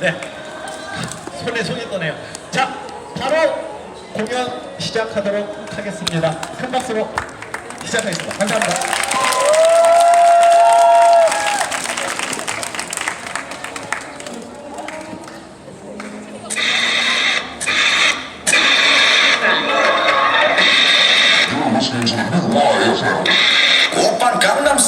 네. 손에 손이 떠네요. 자, 바로 공연 시작하도록 하겠습니다. 큰 박수로 시작하겠습니다. 감사합니다. Gangnam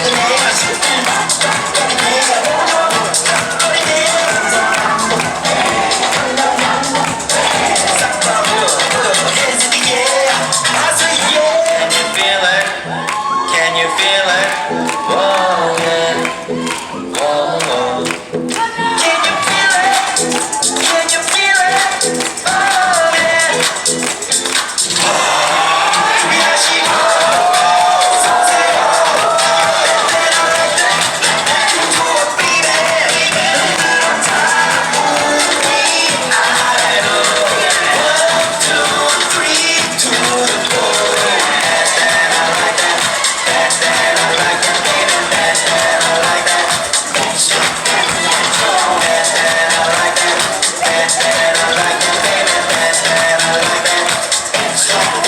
Yeah. song.